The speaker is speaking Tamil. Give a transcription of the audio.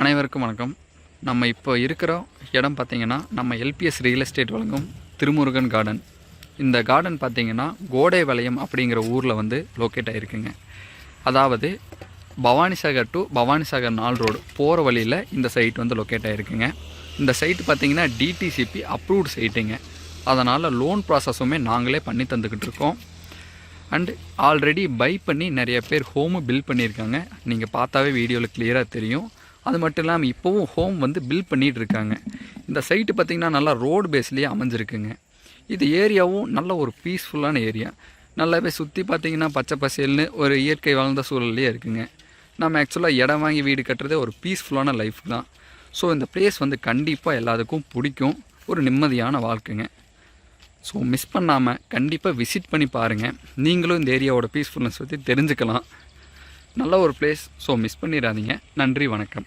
அனைவருக்கும் வணக்கம். நம்ம இப்போ இருக்கிற இடம் பார்த்திங்கன்னா நம்ம எல்பிஎஸ் ரியல் எஸ்டேட் வழங்கும் திருமுருகன் கார்டன் இந்த கார்டன் பார்த்திங்கன்னா கோடை வளையம் அப்படிங்கிற ஊரில் வந்து லொக்கேட் ஆகிருக்குங்க அதாவது பவானிசாகர் டு பவானிசாகர் நாள் ரோடு போகிற வழியில் இந்த சைட் வந்து லொக்கேட் ஆகிருக்குங்க இந்த சைட் பார்த்தீங்கன்னா டிடிசிபி அப்ரூவ்டு சைட்டுங்க அதனால் லோன் ப்ராசஸுமே நாங்களே பண்ணி தந்துக்கிட்டு இருக்கோம். அண்டு ஆல்ரெடி பை பண்ணி நிறைய பேர் ஹோமு பில் பண்ணியிருக்காங்க. நீங்கள் பார்த்தாவே வீடியோவில் கிளியராக தெரியும். அது மட்டும் இல்லாமல் இப்போவும் ஹோம் வந்து பில் பண்ணிகிட்டு இருக்காங்க. இந்த சைட்டு பார்த்திங்கன்னா நல்லா ரோடு பேஸ்லேயே அமைஞ்சிருக்குங்க. இது ஏரியாவும் நல்ல ஒரு பீஸ்ஃபுல்லான ஏரியா நல்லாவே சுற்றி பார்த்தீங்கன்னா பச்சை பசேல்னு ஒரு இயற்கை வாழ்ந்த சூழல்லையே இருக்குங்க. நம்ம ஆக்சுவலாக இடம் வாங்கி வீடு கட்டுறதே ஒரு பீஸ்ஃபுல்லான லைஃப் தான். ஸோ இந்த பிளேஸ் வந்து கண்டிப்பாக எல்லாத்துக்கும் பிடிக்கும். ஒரு நிம்மதியான வாழ்க்கைங்க. ஸோ மிஸ் பண்ணாமல் கண்டிப்பாக விசிட் பண்ணி பாருங்கள் நீங்களும் இந்த ஏரியாவோட பீஸ்ஃபுல்னஸ் பற்றி தெரிஞ்சுக்கலாம். நல்ல ஒரு பிளேஸ் ஸோ மிஸ் பண்ணிடாதீங்க. நன்றி வணக்கம்.